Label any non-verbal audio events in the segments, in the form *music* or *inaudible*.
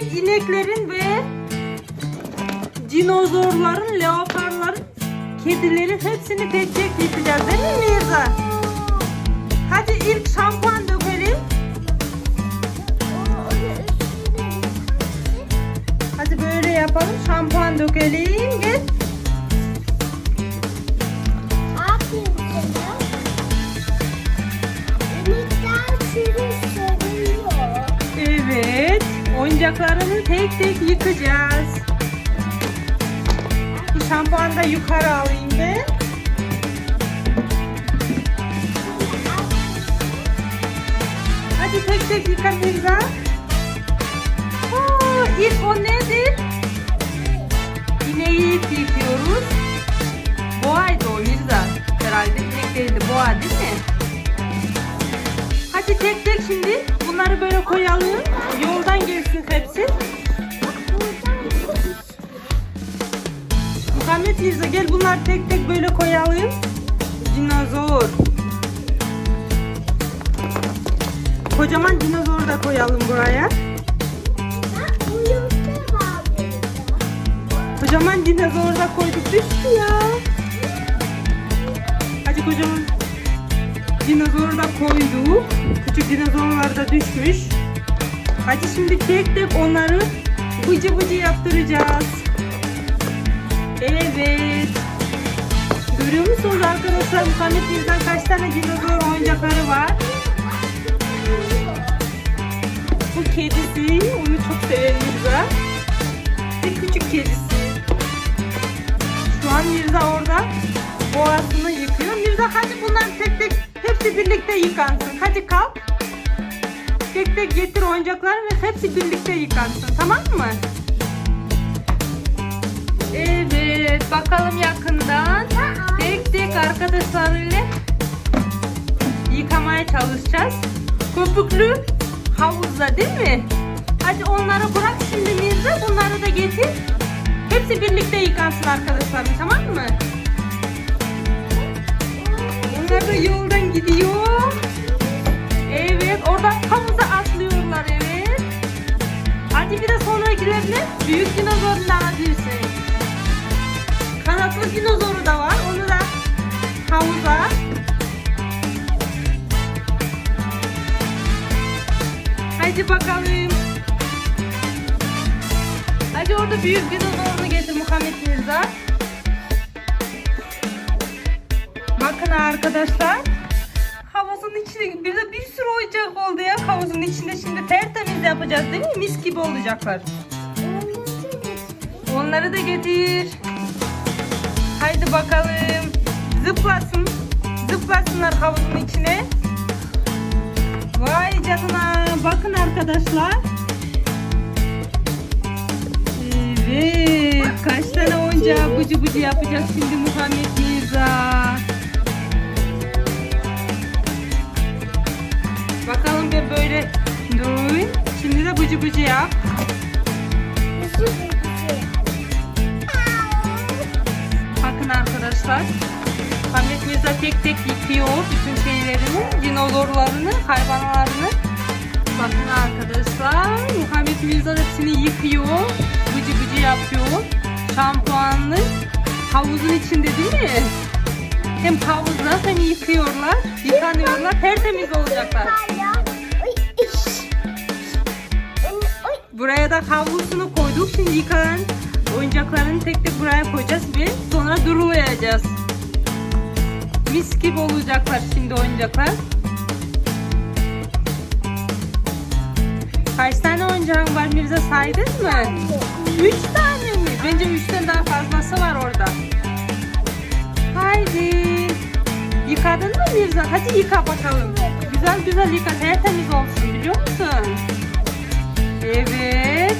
tek ineklerin ve dinozorların, leoparların, kedilerin hepsini tek tek değil mi Mirza? Hadi ilk şampuan dökelim. Hadi böyle yapalım. Şampuan dökelim. Gel. Oyuncaklarını tek tek yıkacağız. Bu şampuanı da yukarı alayım ben. Hadi tek tek yıka. Aa, ilk o nedir? İneği yıkıyoruz. Boğaydı o Mirza. Herhalde inek değildi. Boğa değil mi? Hadi tek bunları böyle koyalım. Yoldan gelsin hepsi. Muhammed Mirza gel bunları tek tek böyle koyalım. Dinozor. Kocaman dinozor da koyalım buraya. Kocaman dinozor da koyduk düştü ya. Hadi kocaman dinozor da koyduk. Küçük dinozorlar da düşmüş. Hadi şimdi tek tek onları bıcı bıcı yaptıracağız. Evet. Görüyor musunuz arkadaşlar Muhammed Mirza kaç tane dinozor oyuncakları var? Bu kedisi, onu çok severim Mirza. Ve küçük kedisi. Şu an Mirza orada boğazını yıkıyor. Mirza hadi bunları tek birlikte yıkansın. Hadi kalk. Tek tek getir oyuncakları ve hepsi birlikte yıkansın. Tamam mı? Evet. Bakalım yakından. Tek tek arkadaşlarıyla yıkamaya çalışacağız. Köpüklü havuzda değil mi? Hadi onları bırak şimdi Mirza. Bunları da getir. Hepsi birlikte yıkansın arkadaşlar. Tamam mı? Onlar da yoldan gidiyor. Evet. Orada havuza atlıyorlar evet. Hadi bir de sonrakilerine büyük dinozorun da alabilirsin. Kanatlı dinozoru da var. Onu da havuza. Hadi bakalım. Hadi orada büyük dinozorunu getir Muhammed Mirza. Bakın arkadaşlar. Havuzun içinde bir de bir sürü oyuncak oldu ya havuzun içinde. Şimdi tertemiz yapacağız değil mi? Mis gibi olacaklar. Onları da getir. Haydi bakalım. Zıplasın. Zıplasınlar havuzun içine. Vay canına. Bakın arkadaşlar. Evet. Kaç tane oyuncağı bıcı bıcı yapacağız şimdi Muhammed Mirza. Bakalım bir böyle dur. Şimdi de bıcı bıcı yap. Bakın arkadaşlar. Muhammed Mirza tek tek yıkıyor bütün şeylerini, dinozorlarını, hayvanlarını. Bakın arkadaşlar. Muhammed Mirza hepsini yıkıyor. Bıcı bıcı yapıyor. Şampuanlı. Havuzun içinde değil mi? Hem havuzda hem yıkıyorlar, yıkanıyorlar, tertemiz olacaklar. Buraya da havlusunu koyduk. Şimdi yıkanan oyuncaklarını tek tek buraya koyacağız ve sonra durulayacağız. Mis gibi olacaklar şimdi oyuncaklar. Kaç tane oyuncağın var Mirza saydın mı? Üç tane mi? Bence üçten daha fazlası var orada. Haydi. Mirza? Hadi yıka bakalım. Güzel güzel yıka. Tertemiz olsun biliyor musun? Evet.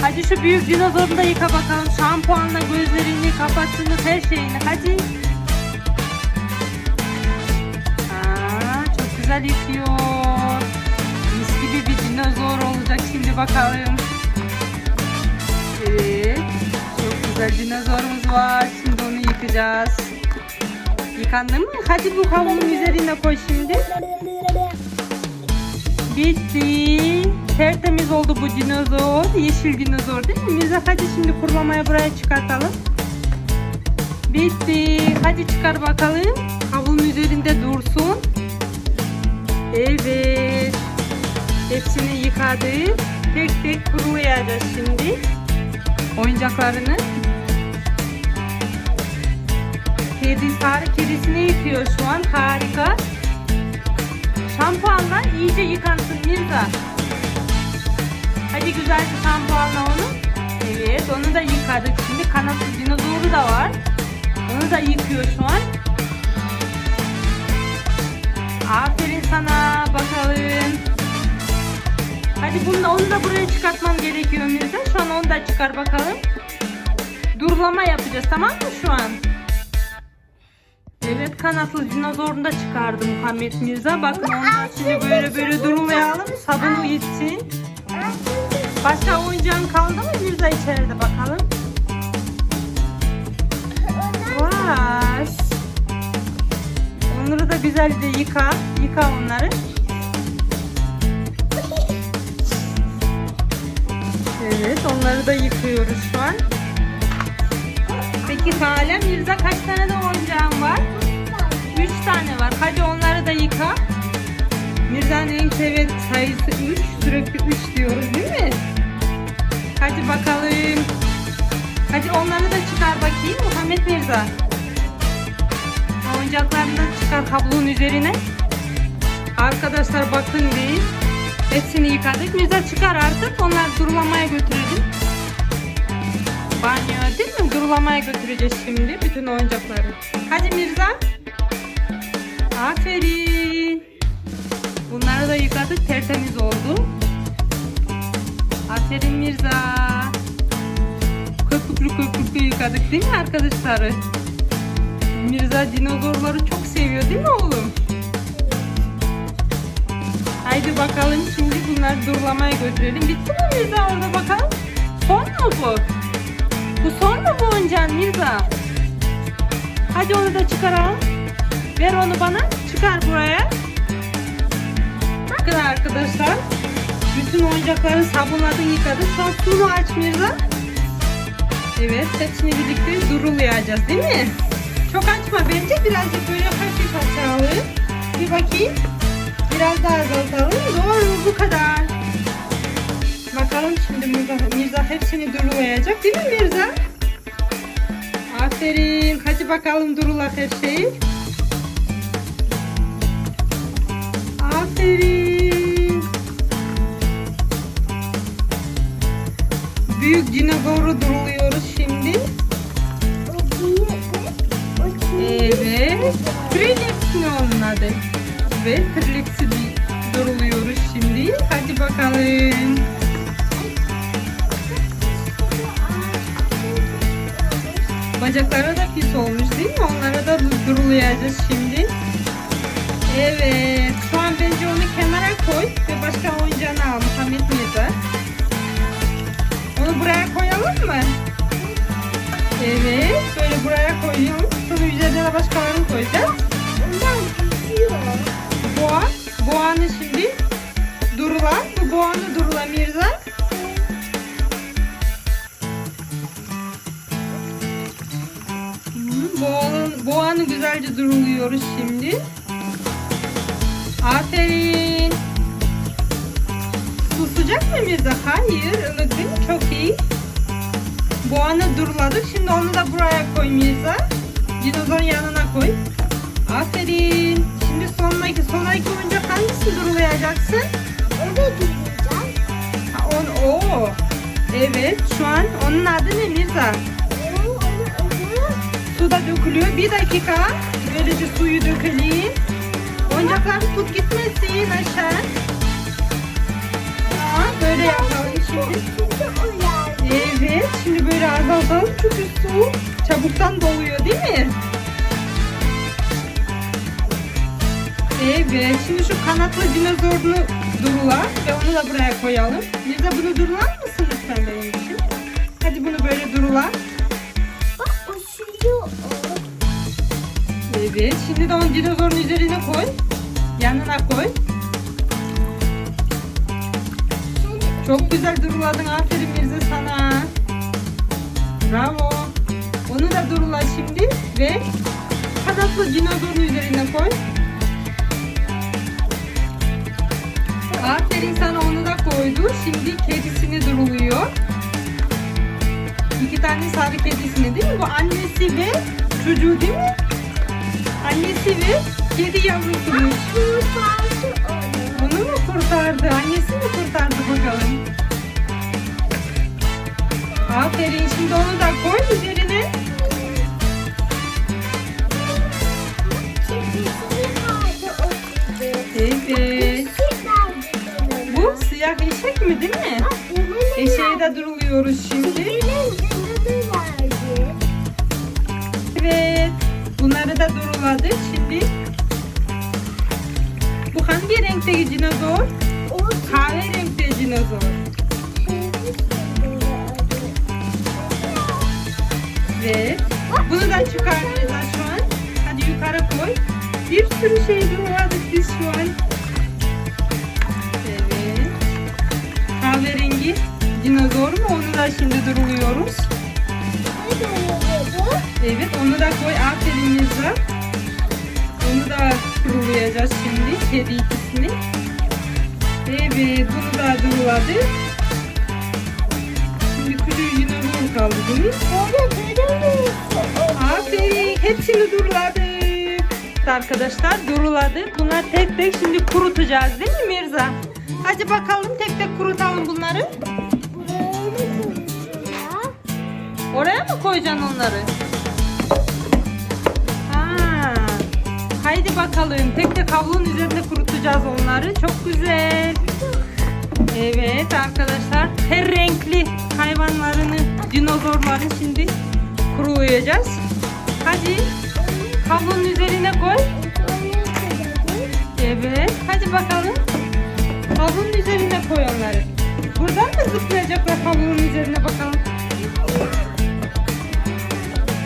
Hadi şu büyük dinozoru da yıka bakalım. Şampuanla gözlerini, kafasını, her şeyini. Hadi. Aa, çok güzel yıkıyor. Mis gibi bir dinozor olacak şimdi bakalım. Evet. Çok güzel dinozorumuz var. Şimdi onu yıkacağız. Yıkandı mı? Hadi bu havlunun üzerine koy şimdi. Bitti. Tertemiz oldu bu dinozor. Yeşil dinozor değil mi? Mirza hadi şimdi kurulamaya buraya çıkartalım. Bitti. Hadi çıkar bakalım. Havlunun üzerinde dursun. Evet. Hepsini yıkadık. Tek tek kurulayacağız şimdi. Oyuncaklarını. Kedi, sarı kedisini yıkıyor şu an. Harika. Şampuanla iyice yıkansın Mirza. Hadi güzelce şampuanla onu. Evet onu da yıkadık. Şimdi kanatlı dinozoru da var. Onu da yıkıyor şu an. Aferin sana bakalım. Hadi bunu onu da buraya çıkartmam gerekiyor Mirza. Şu an onu da çıkar bakalım. Durulama yapacağız tamam mı şu an? Kanatlı dinozorunu da çıkardı Muhammed Mirza. Bakın onu da şimdi böyle böyle durulayalım. Sabunu gitsin. Başka oyuncağın kaldı mı Mirza içeride bakalım. Vay. Onları da güzelce yıka. Yıka onları. Evet onları da yıkıyoruz şu an. Peki Salem Mirza kaç tane de oyuncağın var? 3 tane var. Hadi onları da yıka. Mirza'nın en seven sayısı 3. Sürekli 3 diyoruz değil mi? Hadi bakalım. Hadi onları da çıkar bakayım Muhammed Mirza. Oyuncaklarını çıkar kablonun üzerine. Arkadaşlar bakın değil. Hepsini yıkadık. Mirza çıkar artık. Onları durulamaya götürelim. Banyoya değil mi? Durulamaya götüreceğiz şimdi bütün oyuncakları. Hadi Mirza. Aferin. Bunları da yıkadık. Tertemiz oldu. Aferin Mirza. Köpüklü köpüklü yıkadık değil mi arkadaşlar? Mirza dinozorları çok seviyor değil mi oğlum? Haydi bakalım şimdi bunları durulamaya götürelim. Bitti mi Mirza orada bakalım? Son mu bu? Bu son mu bu oyuncağın Mirza? Hadi onu da çıkaralım. Ver onu bana. Çıkar buraya. Bakın arkadaşlar. Bütün oyuncakları sabunladın yıkadın. Şu an aç Mirza. Evet hepsini birlikte durulayacağız değil mi? Çok açma bence birazcık böyle hafif açalım. Bir bakayım. Biraz daha azaltalım. Doğru bu kadar. Bakalım şimdi Mirza, Mirza hepsini durulayacak değil mi Mirza? Aferin. Hadi bakalım durulak her şeyi. Aferin. Büyük dinozoru duruluyoruz şimdi. Evet. Trilips'in onun adı. Ve Trilips'i duruluyoruz şimdi. Hadi bakalım. Bacakları da pis olmuş değil mi? Onlara da durulayacağız şimdi. Evet. Şu bence onu kenara koy ve başka oyuncağını al Muhammed Mirza. Onu buraya koyalım mı? Evet. Böyle buraya koyuyoruz. Sonra üzerine de başkalarını koyacağız. Boğa. Boğanı şimdi durula. Bu boğanı durula Mirza. Hı, Boğanı, boğanı güzelce duruluyoruz şimdi. Boğanı duruladık. Şimdi onu da buraya koy Mirza. Dinozorun yanına koy. Aferin. Şimdi sonraki, sonraki oyuncak hangisini durulayacaksın? Ha, on, o. Evet şu an onun adı ne Mirza? Su da dökülüyor. Bir dakika. Böylece suyu dökelim. Oyuncaklar tut gitmesin aşağı. Tamam böyle yapalım şimdi. Evet şimdi böyle azaltalım çünkü su çabuktan doluyor değil mi? Evet şimdi şu kanatlı dinozorunu durula ve onu da buraya koyalım. Mirza bunu durular mısın lütfen için? Hadi bunu böyle durula. Evet şimdi de onu dinozorun üzerine koy. Yanına koy. Çok güzel duruladın. Aferin Mirza sana. Bravo. Onu da durula şimdi ve kanatlı dinozorun üzerine koy. Aferin sana onu da koydu. Şimdi kedisini duruluyor. İki tane sarı kedisini değil mi? Bu annesi ve çocuğu değil mi? Annesi ve kedi yavrusuymuş. Onu. Mu kurtardı? Annesi mi kurtardı bakalım? Aferin şimdi onu da koy üzerine. Evet. Bu siyah eşek mi değil mi? Eşeğe de duruluyoruz şimdi. Evet. Bunları da duruladı. Şimdi hangi renkteki dinozor? Kahverengi dinozor. Evet. Bunu da çıkartacağız şu an. Hadi yukarı koy. Bir sürü şey duruladık biz şu an. Evet. Kahverengi dinozor mu? Onu da şimdi duruluyoruz. Evet onu da koy. Aferin Mirza. Onu da kurulayacağız şimdi. Kedi ikisini. Evet bunu da duruladı. Şimdi küçük dinozor kaldı değil mi? Aferin. Hepsini duruladık. Arkadaşlar duruladık. Bunlar tek tek şimdi kurutacağız değil mi Mirza? Hadi bakalım tek tek kurutalım bunları. Oraya mı koyacaksın onları? Haydi bakalım. Tek tek havlunun üzerinde kurutacağız onları. Çok güzel. Evet arkadaşlar. Her renkli hayvanlarını, dinozorları şimdi kurulayacağız. Hadi havlunun üzerine koy. Evet. Hadi bakalım. Havlunun üzerine koy onları. Buradan mı zıplayacaklar havlunun üzerine bakalım.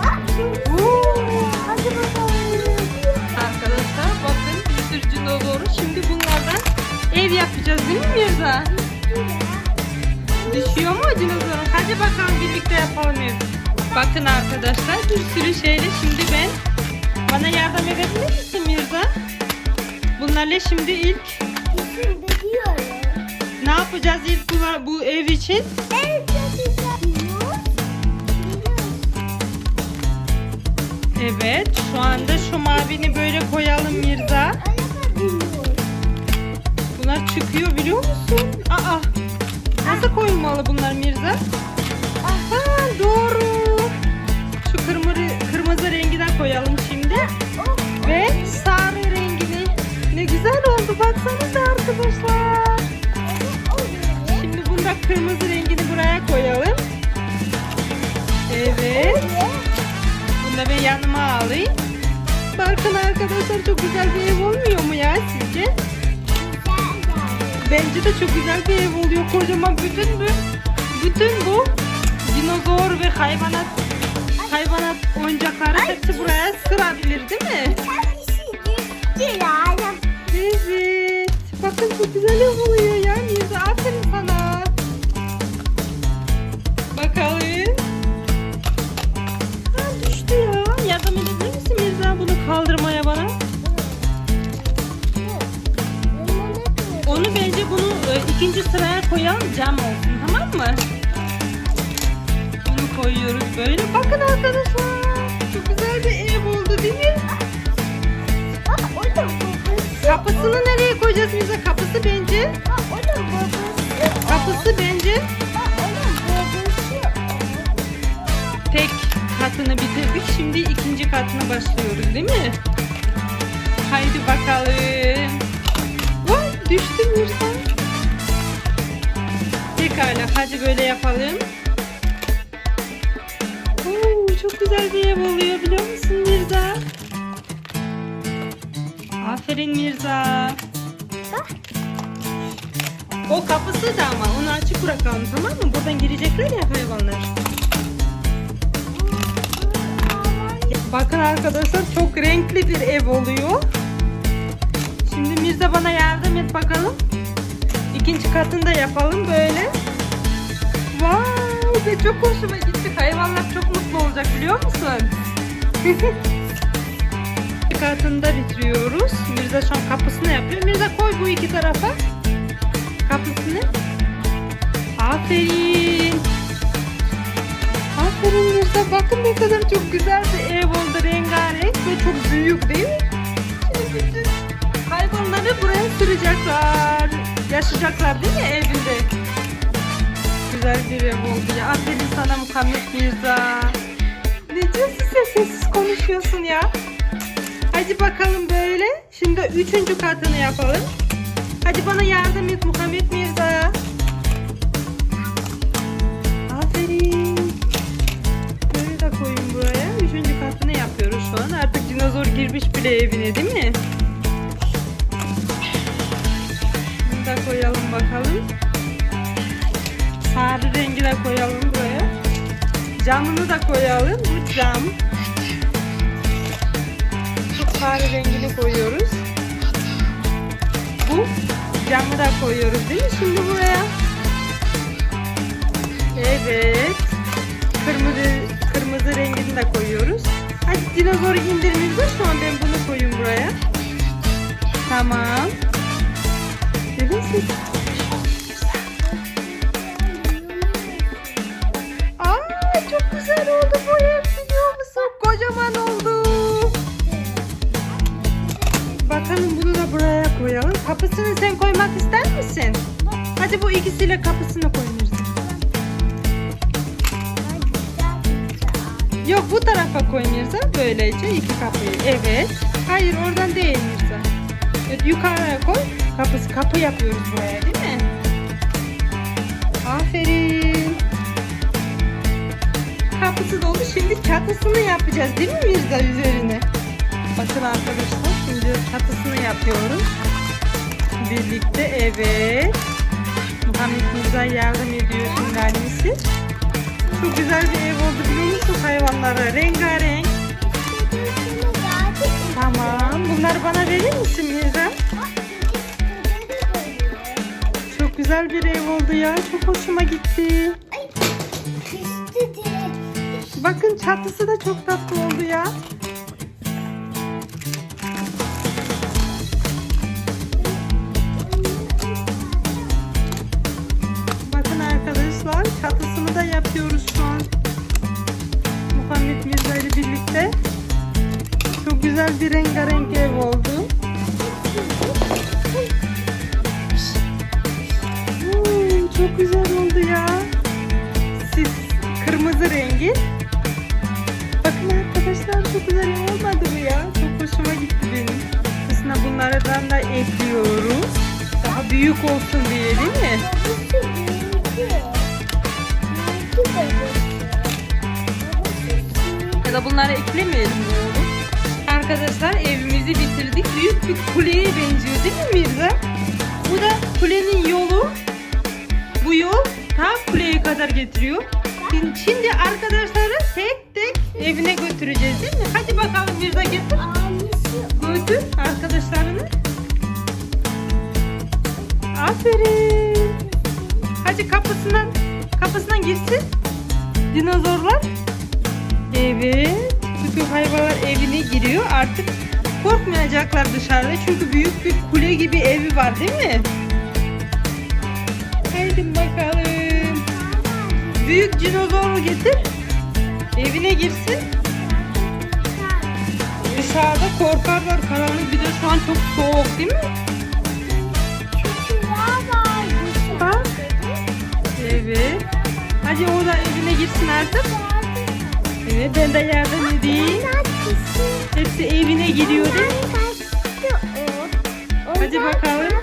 Arkadaşlar dinozoru. Şimdi bunlardan ev yapacağız değil mi Mirza? Düşüyor mu dinozorun? Hadi bakalım birlikte yapalım. Bakın arkadaşlar bir sürü şeyle şimdi ben bana yardım edebilir misin Mirza? Bunlarla şimdi ilk ne yapacağız ilk bu, ev için? Evet şu anda şu mavini böyle koyalım Mirza. Bunlar çıkıyor biliyor musun? Aa nasıl koyulmalı bunlar Mirza? Aha doğru. Şu kırmızı kırmızı rengine koyalım şimdi. Ve sarı rengini. Ne güzel oldu baksanıza arkadaşlar. Şimdi bunda kırmızı rengini buraya koyalım. Evet. Bunu da ben yanıma alayım. Bakın arkadaşlar çok güzel bir ev olmuyor mu ya sizce? Bence de çok güzel bir ev oluyor. Kocaman bütün bu bütün bu dinozor ve hayvanat hayvanat oyuncakları hepsi buraya sığabilir değil mi? Evet. Bakın çok güzel ev oluyor ya Mirza. Katına başlıyoruz değil mi? Haydi bakalım. Vay düştü Mirza. Pekala hadi böyle yapalım. Oo, çok güzel bir ev oluyor biliyor musun Mirza? Aferin Mirza. O kapısı da ama onu açık bırakalım tamam mı? Buradan girecekler ya hayvanlar. Bakın arkadaşlar çok renkli bir ev oluyor. Şimdi Mirza bana yardım et bakalım. İkinci katını da yapalım böyle. Wow, ve çok hoşuma gitti. Hayvanlar çok mutlu olacak biliyor musun? *laughs* İkinci katını da bitiriyoruz. Mirza şu an kapısını yapıyor. Mirza koy bu iki tarafa. Kapısını. Aferin. Aferin Mirza. Bakın ne kadar çok güzel bir ev oldu. Rengarenk ve çok büyük değil mi? Hayvanları buraya sürecekler. Yaşayacaklar değil mi evinde? Güzel bir ev oldu ya. Aferin sana Muhammed Mirza. Ne diyorsun sen sessiz konuşuyorsun ya? Hadi bakalım böyle. Şimdi üçüncü katını yapalım. Hadi bana yardım et Muhammed Mirza. Yapıyoruz şu an. Artık dinozor girmiş bile evine değil mi? Bunu da koyalım bakalım. Sarı rengi de koyalım buraya. Camını da koyalım. Bu cam. Bu sarı rengini koyuyoruz. Bu camı da koyuyoruz değil mi şimdi buraya? Dinozoru indirmemize şu an ben bunu koyayım buraya. Tamam. Siz. Aa çok güzel oldu bu ev biliyor musun? Kocaman oldu. Bakalım bunu da buraya koyalım. Kapısını sen koymak ister misin? Hadi bu ikisiyle kapısını koyuyoruz. Yok bu tarafa koy Mirza. Böylece iki kapıyı. Evet. Hayır oradan değil Mirza. Yukarıya koy. Kapısı kapı yapıyoruz buraya değil mi? Aferin. Kapısı dolu. Şimdi çatısını yapacağız değil mi Mirza üzerine? Bakın arkadaşlar şimdi çatısını yapıyoruz. Birlikte evet. Muhammed Mirza yardım ediyor şimdi annesi. Çok güzel bir ev oldu biliyor musun hayvanlara? Rengarenk. Tamam. Bunları bana verir misin Mirza? Çok güzel bir ev oldu ya. Çok hoşuma gitti. Bakın çatısı da çok tatlı oldu ya. Birlikte. Çok güzel bir rengarenk ev oldu. Hmm, çok güzel oldu ya. Sis kırmızı rengi. Bakın arkadaşlar çok güzel olmadı mı ya? Çok hoşuma gitti benim. Üstüne bunlardan da ekliyoruz. Daha büyük olsun diye değil mi? Da bunları eklemeyelim oğlum? Arkadaşlar evimizi bitirdik. Büyük bir kuleye benziyor değil mi Mirza? Bu da kulenin yolu. Bu yol ta kuleye kadar getiriyor. Şimdi arkadaşları tek tek evine götüreceğiz değil mi? Hadi bakalım Mirza getir. Götür arkadaşlarını. Aferin. Hadi kapısından kapısından girsin. Dinozorlar. Evet. Çünkü hayvanlar evine giriyor. Artık korkmayacaklar dışarıda. Çünkü büyük bir kule gibi evi var değil mi? Haydi bakalım. Büyük dinozoru getir. Evine girsin. Dışarıda korkarlar karanlık. Bir de şu an çok soğuk değil mi? Evet. Hadi o da evine girsin artık. Evet ben de yardım edeyim. Hepsi evine değil mi? Hadi bakalım.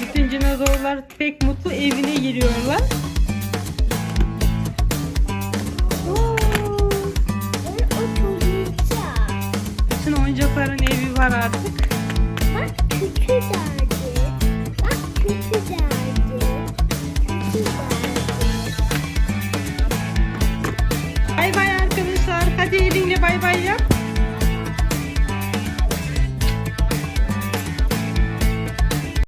Bütün dinozorlar pek mutlu evine giriyorlar. Bütün oyuncakların evi var artık.